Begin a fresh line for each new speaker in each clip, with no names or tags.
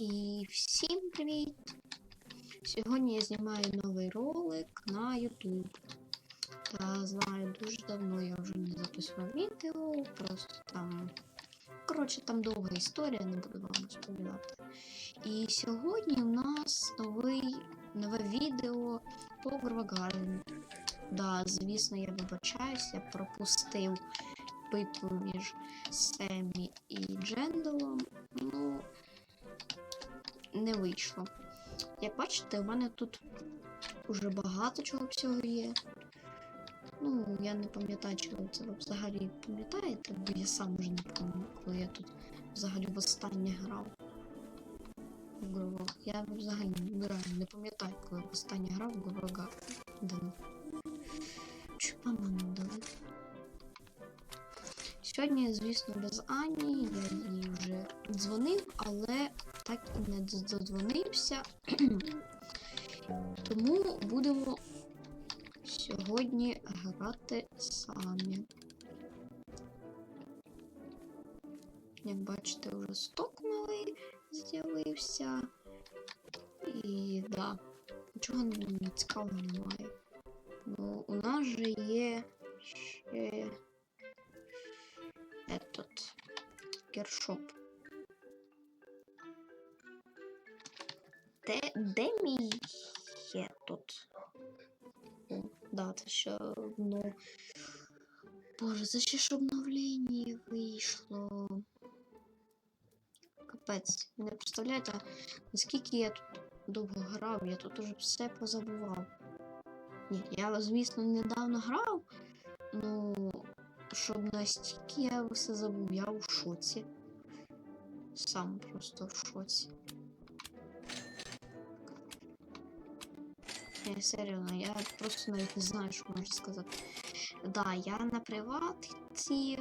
І всім привіт! Сьогодні я знімаю новий ролик на YouTube. Та знаю, дуже давно я вже не записував відео, просто там. Коротше, там довга історія, не буду вам розповідати. І сьогодні у нас новий, нове відео по Гровагарен. Да, звісно, я вибачаюсь, я пропустив битву між Семі і Джендалом. Ну, не вийшло. Як бачите, у мене тут уже багато чого всього є. Ну, я не пам'ятаю, чи ви це взагалі пам'ятаєте, бо я сам вже не пам'ятаю, коли я тут взагалі востаннє грав. в Грово. Я взагалі реально не пам'ятаю, коли востаннє грав в Гровага. Чупа нам дали. Сьогодні, звісно, без Ані, я їй вже дзвонив, але так і не додзвонився. Тому будемо сьогодні грати самі. Як бачите, вже сток новий з'явився. І да, нічого не цікавого немає. Ну, у нас же є ще этот кершоп. Де, мій є тут? О, да, це ще одно. Боже, це ще ж обновлення вийшло. Капець, не представляєте, наскільки я тут довго грав, я тут уже все позабував. Ні, я, звісно, недавно грав, ну, щоб настільки я все забув, я у шоці. Сам просто в шоці. Ні, серйозно, я просто навіть не знаю, що можу сказати. Да, я на приватці,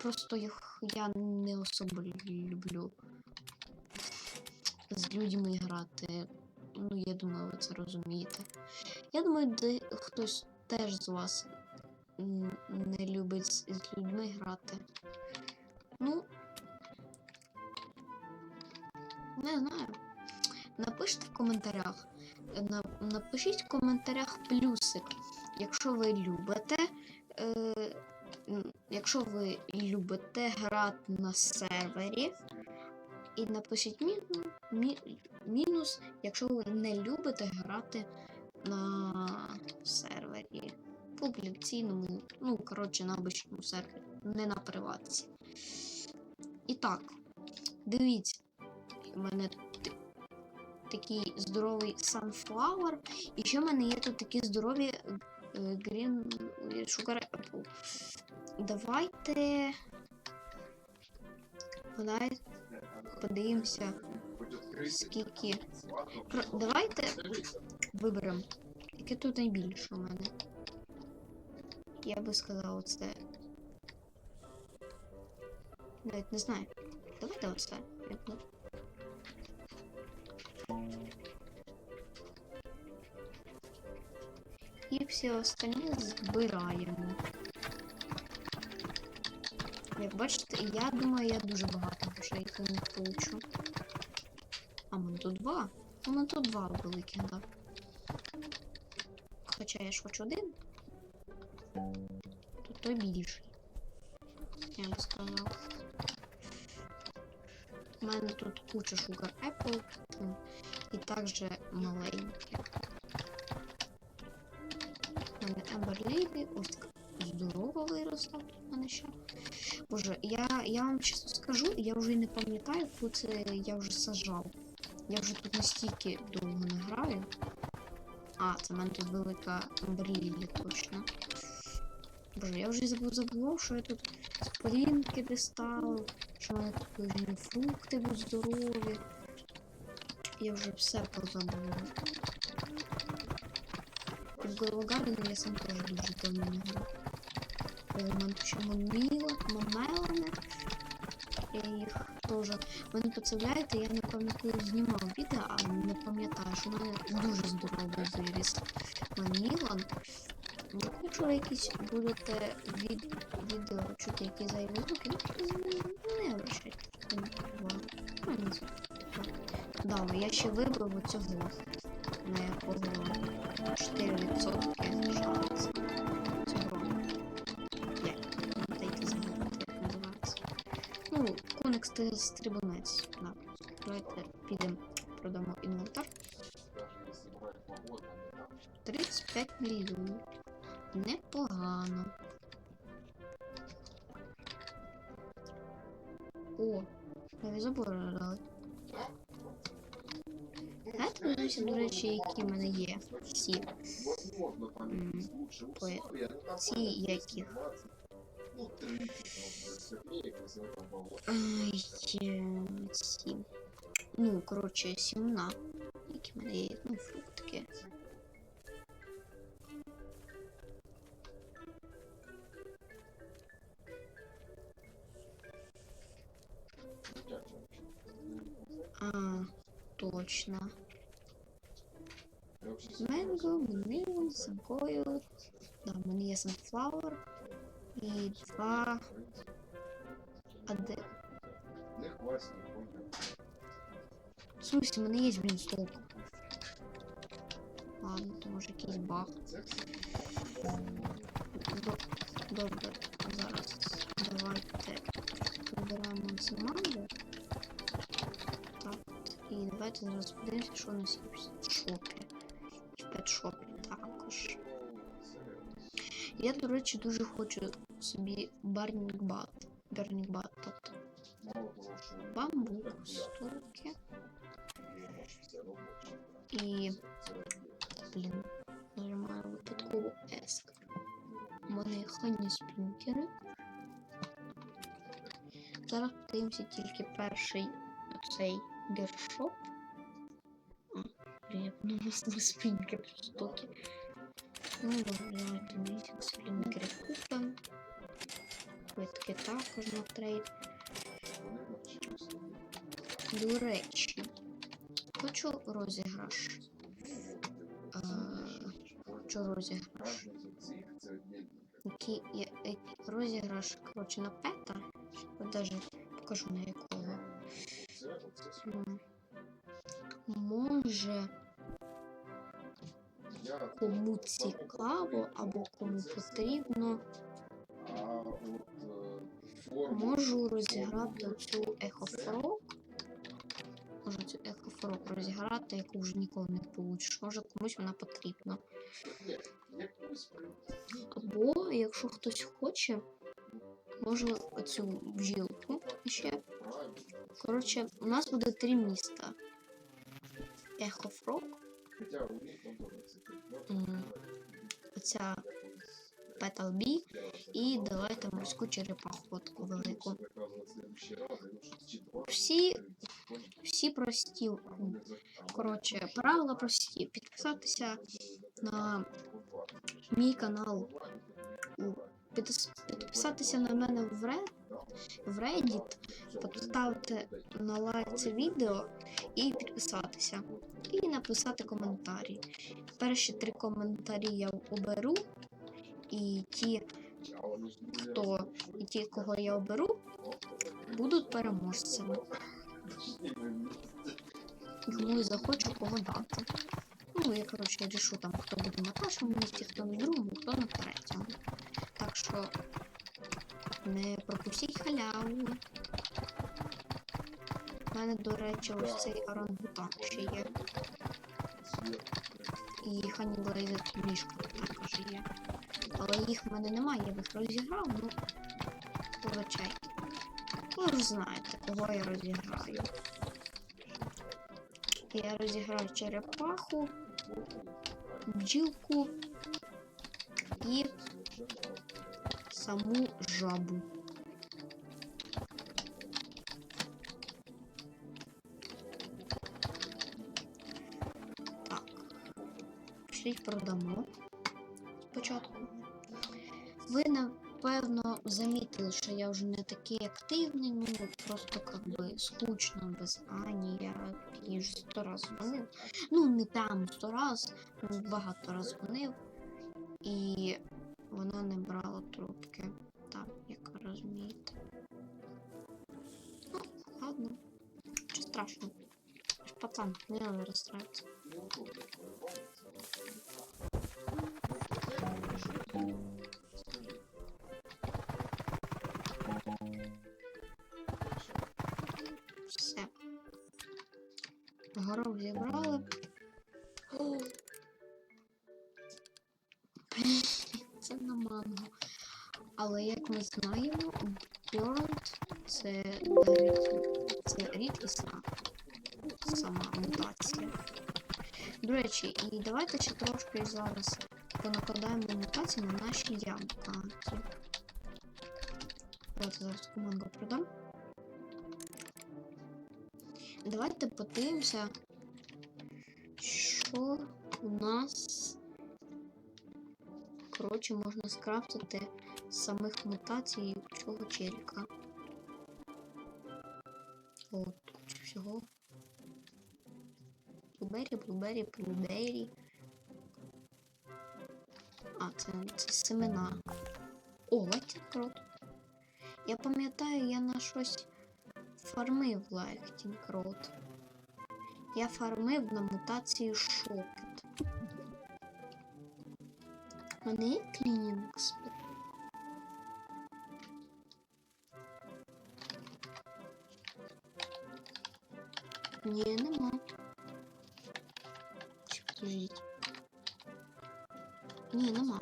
просто їх я не особо люблю з людьми грати. Ну, я думаю, ви це розумієте. Я думаю, де хтось теж з вас не любить з людьми грати. Ну, не знаю. Напишіть в коментарях. На, напишіть в коментарях плюсик, якщо ви любите. Е, якщо ви любите грати на сервері. І напишіть мі, мі, мінус, якщо ви не любите грати на сервері публікаційному, ну, коротше, на обичному сервері, не на приватці. І так, дивіться, у мене такий здоровий Sunflower, і ще в мене є тут такі здорові Green Sugar Apple. Давайте. Давайте подивимося, скільки. Давайте виберемо, яке тут найбільше у мене. Я би сказав оце. Навіть не знаю. Давайте оце. Всі остальні збираємо. Як бачите, я думаю, я дуже багато грошей не получу. А мене тут два. У мене тут два великих, да. Хоча я ж хочу один. Тут той більший. Я би сказав. У мене тут куча Sugar Apple і також маленькі. Мене ось здорово виросла тут в мене ще. Боже, я, я вам чесно скажу, я вже не пам'ятаю, це я вже сажав. Я вже тут настільки довго не граю. А, це в мене тут велика Емберлілі точно. Боже, я вже забув забував, що я тут сторінки доставив, що в мене тут фрукти будуть здорові. Я вже все позабував. І в Главогарden я сам теж дуже давно не грав. Елемент чому міла, мамелами. Я їх теж. Ви не представляєте, я напевно коли знімав відео, а не пам'ятаю, що в мене дуже здоровий виріс Мілан. Якщо якісь будете від, відео чути, які зайві звуки, ну, не. Ну, не знаю. я ще вибив оцього на якого 4% шанс цього. Як? Дайте згадати, як називається. Ну, коник сти- стрибунець. Да. Давайте підемо, продамо інвентар. 35 мільйонів. Непогано. О, нові забори дали. Знаєте, подивимося, до речі, які в мене є. Всі. М, по- Ці які. Ай, е, ці. Ну, коротше, сімна. Які в мене є, ну, фруктики. А, точно. Менго, Менго, Санкою. Да, в мене є Sunflower. І два. А? В смысле, в мене є блінсток. Ладно, то може якийсь. До- Добре, зараз давайте вибираємо манго. Так, і давайте зараз подивимося, що у нас є в шопі. І в петшопі також. Я, до речі, дуже хочу собі барнінгбат. Барнінгбат, тобто бамбук, стулки і. Блін, нажимаю випадково S. У мене хані спінкери. Зараз подивимося тільки перший цей гершоп. А, блін, я подумала, що спінкер штуки. Ну, давайте ми спінкери купимо. Квитки також на трейд. До речі, хочу розіграш. Е, Хочу розіграш. Який е, розіграш, коротше, на пета. От даже покажу на якого. Може, кому цікаво або кому потрібно, можу розіграти цю ехофрок. Можу цю ехофрок розіграти, яку вже ніколи не получиш. Може комусь вона потрібна. Або, якщо хтось хоче, можу оцю бджілку ще. Коротше, у нас буде три міста. Ехофрок, м, оця Петал Бі і давайте морську черепаху таку велику. Всі, всі прості. Коротше, правила прості. Підписатися на мій канал. у- Підписатися на мене в Red, в Reddit, поставити на лайк це відео і підписатися. І написати коментарі. Перші три коментарі я оберу, і ті, хто і ті, кого я оберу, будуть переможцями. Кому і захочу кого. Ну, я, коротше, я рішу там, хто буде на першому місці, хто на другому, хто на третьому. Що не пропустіть халяву. У мене, до речі, ось цей орангутан ще є. І Хані Блейзер мішка також є. Але їх в мене немає, я їх розіграв, ну вибачайте. Ви ж знаєте, кого я розіграю. Я розіграю черепаху, бджілку і саму жабу. Так. Пішліть продамо спочатку. Ви напевно замітили, що я вже не такий активний, ну просто как би скучно без Ані. Я їй вже сто раз дзвонив. Ну, не прямо сто раз, ну, багато раз дзвонив. І вона не брала трубки. Так, як розумієте. Ну, ладно. Чи страшно? пацан, не надо расстраиваться. Все. Горох зібрали. Це рід- це рідкісна сама мутація. До речі, і давайте ще трошки зараз понакладаємо мутації на наші яблука. Давайте зараз команду продам. Давайте подивимося, що у нас коротше можна скрафтити самих мутацій цього челіка. От, куча всього. Блубері, блубері, блубері. А, це, це семена. О, лайтінг рот. Я пам'ятаю, я на щось фармив лайтінг рот. Я фармив на мутації шокет. Мене є клінінг Ні, нема. Чи подождіть. Ні, нема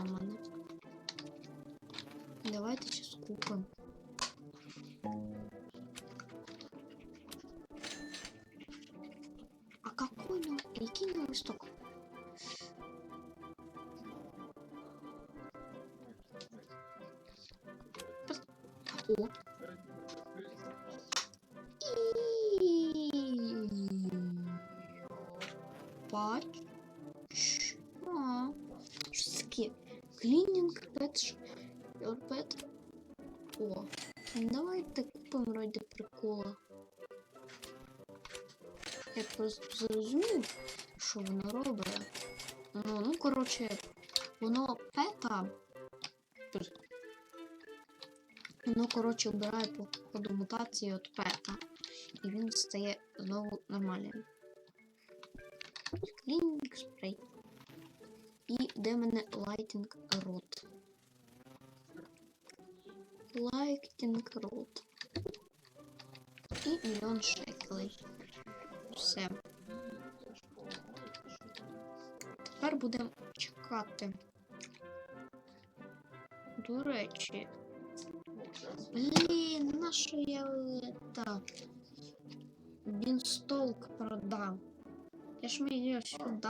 воно пета. Воно, коротше, вбирає по ходу мутації від пета. І він стає знову нормальним. Клінінг спрей. І де в мене лайтінг рот. Лайтінг рот. І мільйон шекелей. Все. Тепер будемо чекати. До речі. Блін, на що я это Бінстолк продав? Я ж мені сюди.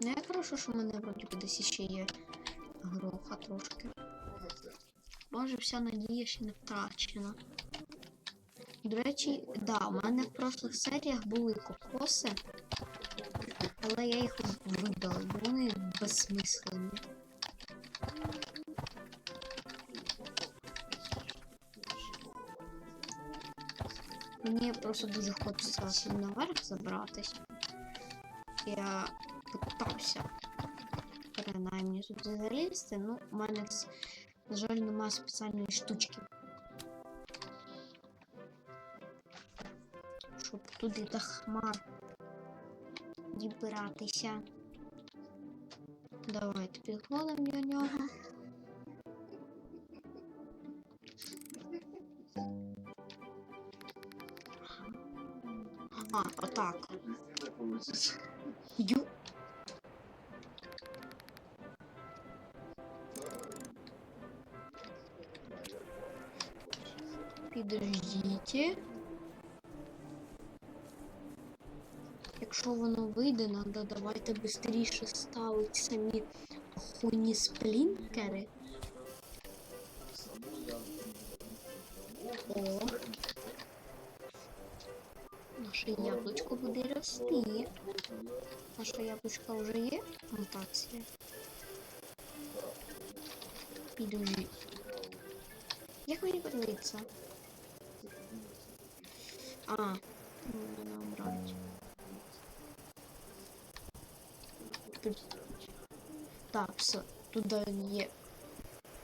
Ну, я хорошо, що в мене вроді десь ще є гроха трошки. Може, вся надія ще не втрачена. До речі, да, у мене в прошлих серіях були кокоси, але я їх видала, бо вони безсмислені. Мені просто дуже хочеться наверх забратись. Я питався принаймні тут залізти, ну, у мене, на жаль, немає спеціальної штучки. Щоб туди до хмар дібиратися. Давайте підходимо до нього. А, отак. Ю. Підождіть. Якщо воно вийде, надо давайте швидше ставити самі хуйні сплінкери. Наше яблучко буде рости. Наше яблучко вже є мутація. Підожди. Як мені подивитися? А, ну, надо убрать. Тут... Так, все, тут є.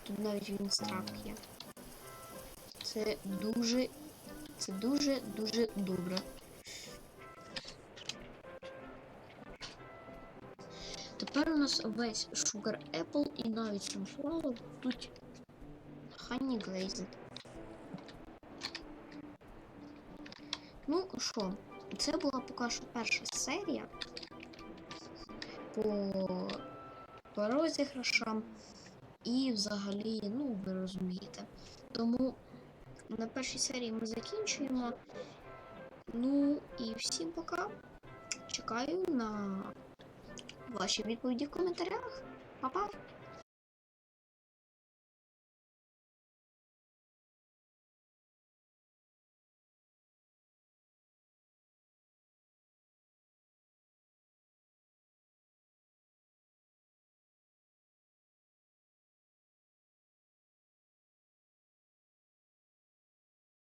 Тут навіть він страх є. Це дуже. Це дуже дуже добре. Тепер у нас весь Sugar Apple і навіть Sunflower будуть Honey Glazed. Ну що, це була поки що перша серія по, по розіграшам. І взагалі, ну, ви розумієте. Тому на першій серії ми закінчуємо. Ну і всім пока. Чекаю на ваші відповіді в коментарях. Па-па!